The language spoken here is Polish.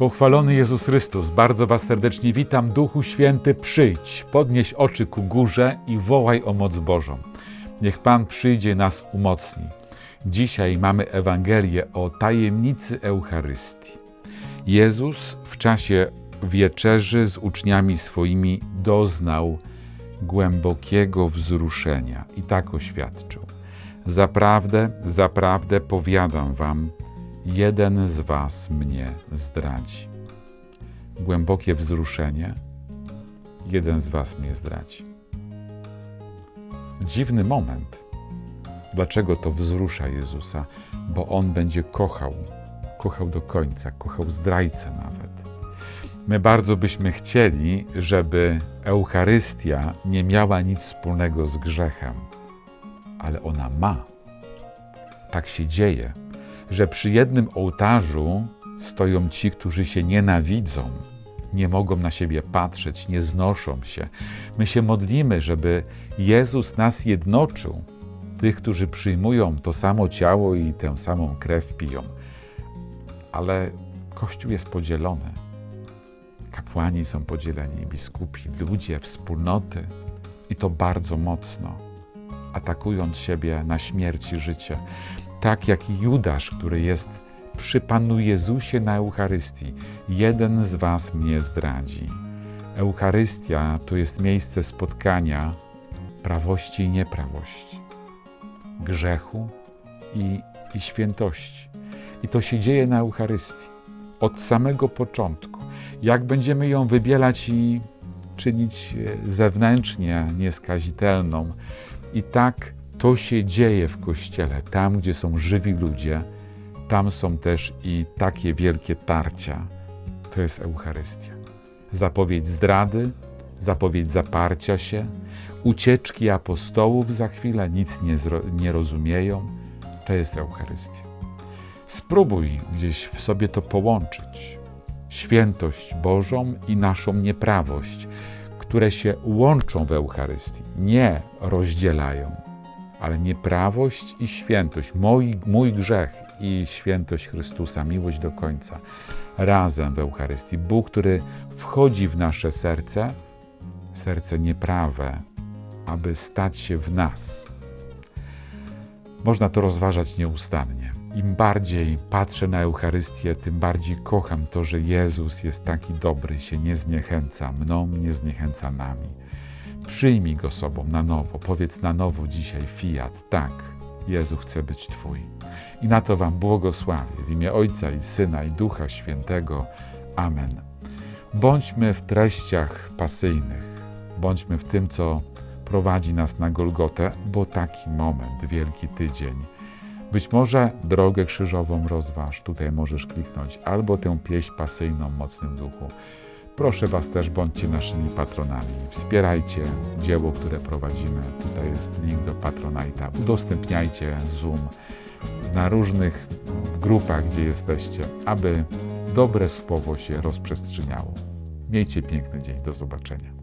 Pochwalony Jezus Chrystus, bardzo Was serdecznie witam. Duchu Święty, przyjdź, podnieś oczy ku górze i wołaj o moc Bożą. Niech Pan przyjdzie nas umocni. Dzisiaj mamy Ewangelię o tajemnicy Eucharystii. Jezus w czasie wieczerzy z uczniami swoimi doznał głębokiego wzruszenia i tak oświadczył. Zaprawdę, zaprawdę powiadam wam, jeden z was mnie zdradzi. Głębokie wzruszenie, jeden z was mnie zdradzi. Dziwny moment. Dlaczego to wzrusza Jezusa? Bo On będzie kochał, kochał do końca, kochał zdrajcę nawet. My bardzo byśmy chcieli, żeby Eucharystia nie miała nic wspólnego z grzechem, ale ona ma. Tak się dzieje, że przy jednym ołtarzu stoją ci, którzy się nienawidzą, nie mogą na siebie patrzeć, nie znoszą się. My się modlimy, żeby Jezus nas jednoczył, tych, którzy przyjmują to samo ciało i tę samą krew piją. Ale Kościół jest podzielony. Kapłani są podzieleni, biskupi, ludzie, wspólnoty i to bardzo mocno, atakując siebie na śmierć i życie. Tak jak Judasz, który jest przy Panu Jezusie na Eucharystii. Jeden z Was mnie zdradzi. Eucharystia to jest miejsce spotkania prawości i nieprawości, grzechu i, i świętości. I to się dzieje na Eucharystii od samego początku. Jak będziemy ją wybielać i czynić zewnętrznie nieskazitelną, i tak to się dzieje w Kościele, tam gdzie są żywi ludzie, tam są też i takie wielkie tarcia. To jest Eucharystia. Zapowiedź zdrady, zapowiedź zaparcia się, ucieczki apostołów za chwilę, nic nie, nie rozumieją. To jest Eucharystia. Spróbuj gdzieś w sobie to połączyć. Świętość Bożą i naszą nieprawość, które się łączą w Eucharystii, nie rozdzielają, ale nieprawość i świętość, mój, mój grzech i świętość Chrystusa, miłość do końca, razem w Eucharystii. Bóg, który wchodzi w nasze serce, serce nieprawe, aby stać się w nas. Można to rozważać nieustannie. Im bardziej patrzę na Eucharystię, tym bardziej kocham to, że Jezus jest taki dobry, się nie zniechęca mną, nie zniechęca nami. Przyjmij go sobą na nowo, powiedz na nowo dzisiaj fiat, tak, Jezu chce być Twój. I na to Wam błogosławię w imię Ojca i Syna i Ducha Świętego. Amen. Bądźmy w treściach pasyjnych, bądźmy w tym, co prowadzi nas na Golgotę, bo taki moment, Wielki Tydzień. Być może drogę krzyżową rozważ, tutaj możesz kliknąć, albo tę pieśń pasyjną Mocnym Duchu. Proszę Was też, bądźcie naszymi patronami. Wspierajcie dzieło, które prowadzimy. Tutaj jest link do Patronite'a. Udostępniajcie Zoom na różnych grupach, gdzie jesteście, aby dobre słowo się rozprzestrzeniało. Miejcie piękny dzień. Do zobaczenia.